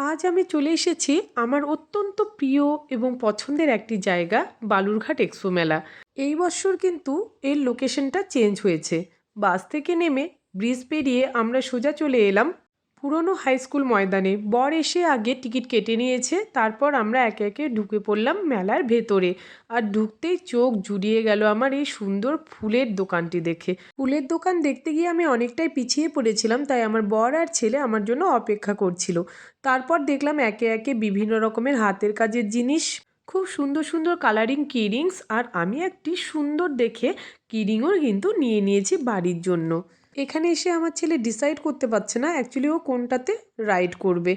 আজ আমি চলে এসেছি আমার অত্যন্ত প্রিয় এবং পছন্দের একটি জায়গা, বালুরঘাট এক্সপো মেলা। এই বছর কিন্তু এর লোকেশনটা চেঞ্জ হয়েছে। বাস থেকে নেমে ব্রিজ পেরিয়ে আমরা সোজা চলে এলাম পুরনো হাই স্কুল ময়দানে বর এসে আগে টিকিট কেটে নিয়েছে, তারপর আমরা একে একে ঢুকে পড়লাম মেলার ভেতরে। আর ঢুকতেই চোখ জুড়িয়ে গেল আমার এই সুন্দর ফুলের দোকানটি দেখে। ফুলের দোকান দেখতে গিয়ে আমি অনেকটাই পিছিয়ে পড়েছিলাম, তাই আমার বর আর ছেলে আমার জন্য অপেক্ষা করছিল। তারপর দেখলাম একে একে বিভিন্ন রকমের হাতের কাজের জিনিস, খুব সুন্দর সুন্দর কালারিং কিরিংস আর আমি একটি সুন্দর দেখে কিরিংও কিন্তু নিয়ে নিয়েছি বাড়ির জন্য। এখানে এসে আমার ছেলে ডিসাইড করতে পারছে না অ্যাকচুয়ালি ও কোনটাতে রাইড করবে।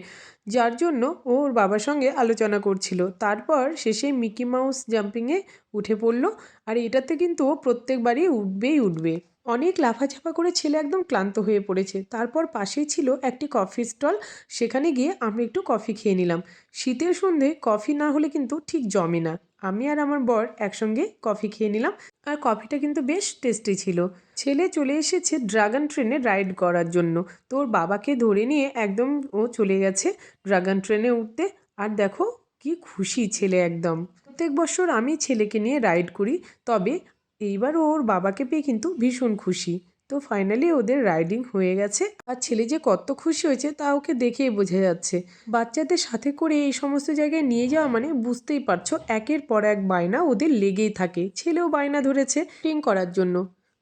যার জন্য ও ওর বাবার সঙ্গে আলোচনা করছিল। তারপর শেষে মিকি মাউস জাম্পিংয়ে উঠে পড়ল। আর এটাতে কিন্তু ও প্রত্যেকবারই উঠবেই উঠবে। অনেক লাফাঝাপা করে ছেলে একদম ক্লান্ত হয়ে পড়েছে। তারপর পাশেই ছিল একটি কফি স্টল। সেখানে গিয়ে আমরা একটু কফি খেয়ে নিলাম। শীতের সন্ধে কফি না হলে কিন্তু ঠিক জমে না। আমি আর আমার বর একসঙ্গে কফি খেয়ে নিলাম। আর কফিটা কিন্তু বেশ টেস্টি ছিল। ছেলে চলে এসেছে ড্রাগন ট্রেনে রাইড করার জন্য। তোর বাবাকে ধরে নিয়ে একদম ও চলে গেছে। ড্রাগন ট্রেনে উঠতে। আর দেখো, কি খুশি ছেলে একদম। প্রত্যেক বছর আমি ছেলেকে নিয়ে রাইড করি, তবে এইবার ওর বাবাকে পেয়ে কিন্তু ভীষণ খুশি। তো ফাইনালি ওদের রাইডিং হয়ে গেছে। আর ছেলে যে কত খুশি হয়েছে তা ওকে দেখেই বোঝা যাচ্ছে। বাচ্চাদের সাথে করে এই সমস্ত জায়গায় নিয়ে যাওয়া মানে বুঝতেই পারছ, একের পর এক বায়না ওদের লেগেই থাকে। ছেলেও বায়না ধরেছে টিং করার জন্য।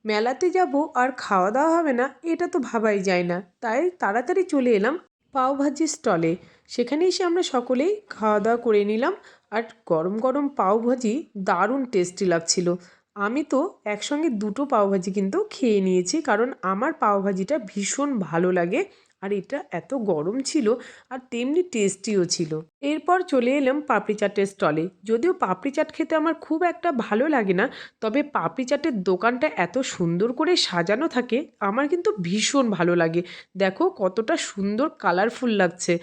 মেলাতে যাব আর খাওয়া দাওয়া হবে না, এটা তো ভাবাই যায় না। তাই তাড়াতাড়ি চলে এলাম পাওভাজি স্টলে। সেখানে এসে আমরা সকলেই খাওয়া দাওয়া করে নিলাম আর গরম গরম পাওভাজি দারুণ টেস্টি লাগছিল। আমি তো একসঙ্গে দুটো পাওভাজি কিন্তু খেয়ে নিয়েছি কারণ আমার পাওভাজিটা ভীষণ ভালো লাগে আর এটা এত গরম ছিল আর তেমনি টেস্টিও ছিল। এরপর চলে এলাম পাপড়ি চাটের স্টলে যদিও পাপড়ি চাট খেতে আমার খুব একটা ভালো লাগে না, তবে পাপড়ি চাটের দোকানটা এত সুন্দর করে সাজানো থাকে, আমার কিন্তু ভীষণ ভালো লাগে। দেখো কতটা সুন্দর কালারফুল লাগছে।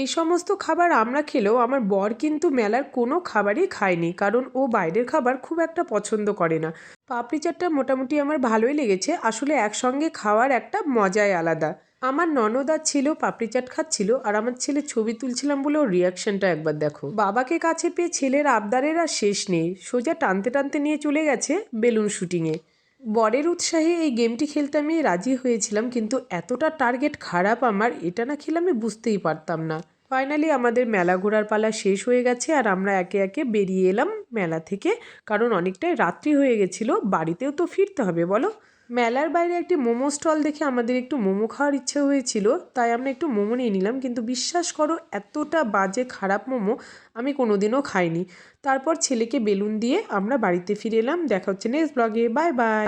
এই সমস্ত খাবার আমরা খেলেও আমার বর কিন্তু মেলার কোনো খাবারই খায়নি, কারণ ও বাইরের খাবার খুব একটা পছন্দ করে না। পাপড়ি চাটটা মোটামুটি আমার ভালোই লেগেছে, আসলে একসঙ্গে খাওয়ার একটা মজাই আলাদা। আমার ননদ ছেলেও পাপড়ি চাট খাচ্ছিল আর আমার ছেলে ছবি তুলছিলাম বলে ওর রিয়াকশনটা একবার দেখো। বাবাকে কাছে পেয়ে ছেলের আবদারের আর শেষ নেই। সোজা টানতে টানতে নিয়ে চলে গেছে বেলুন শুটিংয়ে। বরের উৎসাহে এই গেমটি খেলতে আমি রাজি হয়েছিলাম কিন্তু এতটা টার্গেট খারাপ আমার, এটা না খেলে আমি বুঝতেই পারতাম না। ফাইনালি আমাদের মেলা ঘোরার পালা শেষ হয়ে গেছে আর আমরা একে একে বেরিয়ে এলাম মেলা থেকে। কারণ অনেকটাই রাত্রি হয়ে গেছিল, বাড়িতেও তো ফিরতে হবে, বলো? মেলার বাইরে একটি মোমো স্টল দেখে আমাদের একটু মোমো খাওয়ার ইচ্ছে হয়েছিল, তাই আমরা একটু মোমো নিয়ে নিলাম। কিন্তু বিশ্বাস করো, এতটা বাজে খারাপ মোমো আমি কোনোদিনও খাইনি। তারপর ছেলেকে বেলুন দিয়ে আমরা বাড়িতে ফিরে এলাম। দেখা হচ্ছে নেক্সট ব্লগে বাই বাই